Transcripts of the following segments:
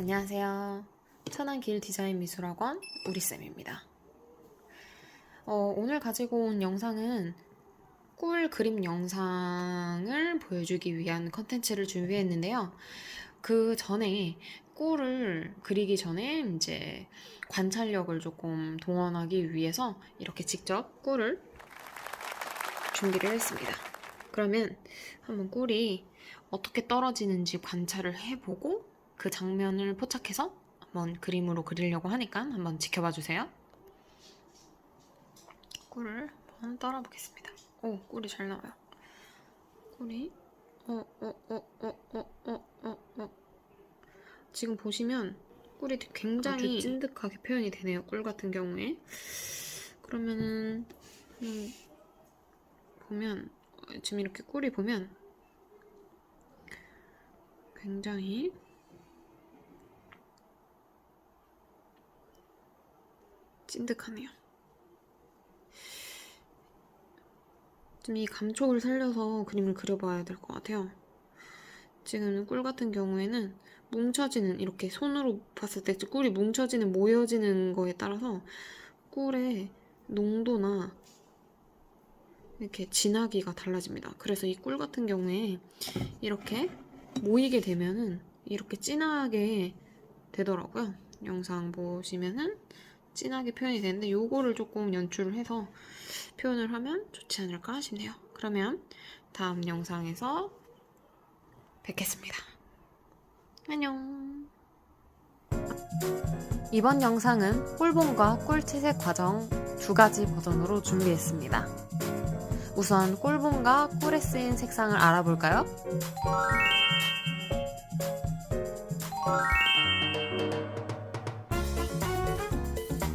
안녕하세요. 천안길 디자인 미술학원 우리쌤입니다. 어, 오늘 가지고 온 영상은 꿀 그림 영상을 보여주기 위한 컨텐츠를 준비했는데요. 그 전에 꿀을 그리기 전에 이제 관찰력을 조금 동원하기 위해서 이렇게 직접 꿀을 준비를 했습니다. 그러면 한번 꿀이 어떻게 떨어지는지 관찰을 해보고 그 장면을 포착해서 한번 그림으로 그리려고 하니까 한번 지켜봐 주세요. 꿀을 한번 떨어 보겠습니다. 오, 꿀이 잘 나와요. 꿀이 어, 어, 어, 어, 어, 어, 어, 어. 지금 보시면 꿀이 굉장히 찐득하게 표현이 되네요. 꿀 같은 경우에. 그러면은 음, 보면 어, 지금 이렇게 꿀이 보면 굉장히 찐득하네요. 좀 이 감촉을 살려서 그림을 그려봐야 될 것 같아요. 지금 꿀 같은 경우에는 뭉쳐지는 이렇게 손으로 봤을 때 꿀이 뭉쳐지는 모여지는 거에 따라서 꿀의 농도나 이렇게 진하기가 달라집니다. 그래서 이 꿀 같은 경우에 이렇게 모이게 되면은 이렇게 진하게 되더라고요. 영상 보시면은 진하게 표현이 되는데 요거를 조금 연출을 해서 표현을 하면 좋지 않을까 싶네요. 그러면 다음 영상에서 뵙겠습니다. 안녕. 이번 영상은 꿀봉과 꿀채색 과정 두 가지 버전으로 준비했습니다. 우선 꿀봉과 꿀에 쓰인 색상을 알아볼까요?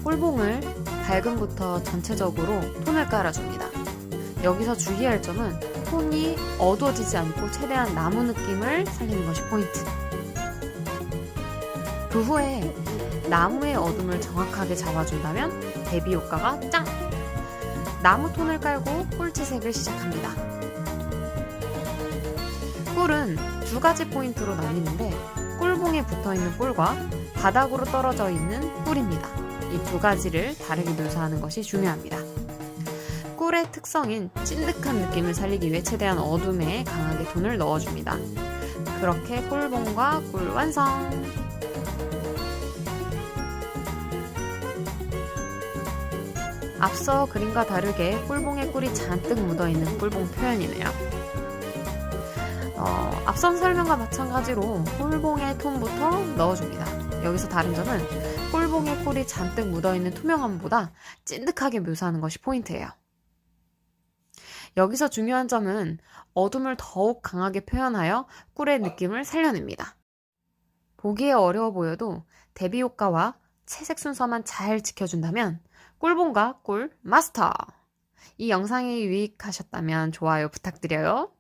꿀봉을 밝음부터 전체적으로 톤을 깔아줍니다. 여기서 주의할 점은 톤이 어두워지지 않고 최대한 나무 느낌을 살리는 것이 포인트. 그 후에 나무의 어둠을 정확하게 잡아준다면 대비 효과가 짱! 나무 톤을 깔고 꿀치색을 시작합니다. 꿀은 두 가지 포인트로 나뉘는데 꿀봉에 붙어 있는 꿀과 바닥으로 떨어져 있는 꿀입니다. 이 두 가지를 다르게 묘사하는 것이 중요합니다. 꿀의 특성인 찐득한 느낌을 살리기 위해 최대한 어둠에 강하게 톤을 넣어줍니다. 그렇게 꿀봉과 꿀 완성! 앞서 그림과 다르게 꿀봉에 꿀이 잔뜩 묻어있는 꿀봉 표현이네요. 어, 앞선 설명과 마찬가지로 꿀봉의 톤부터 넣어줍니다. 여기서 다른 점은 꿀봉에 꿀이 잔뜩 묻어있는 투명함보다 찐득하게 묘사하는 것이 포인트예요. 여기서 중요한 점은 어둠을 더욱 강하게 표현하여 꿀의 느낌을 살려냅니다. 보기에 어려워 보여도 대비 효과와 채색 순서만 잘 지켜준다면 꿀봉과 꿀 마스터! 이 영상이 유익하셨다면 좋아요 부탁드려요.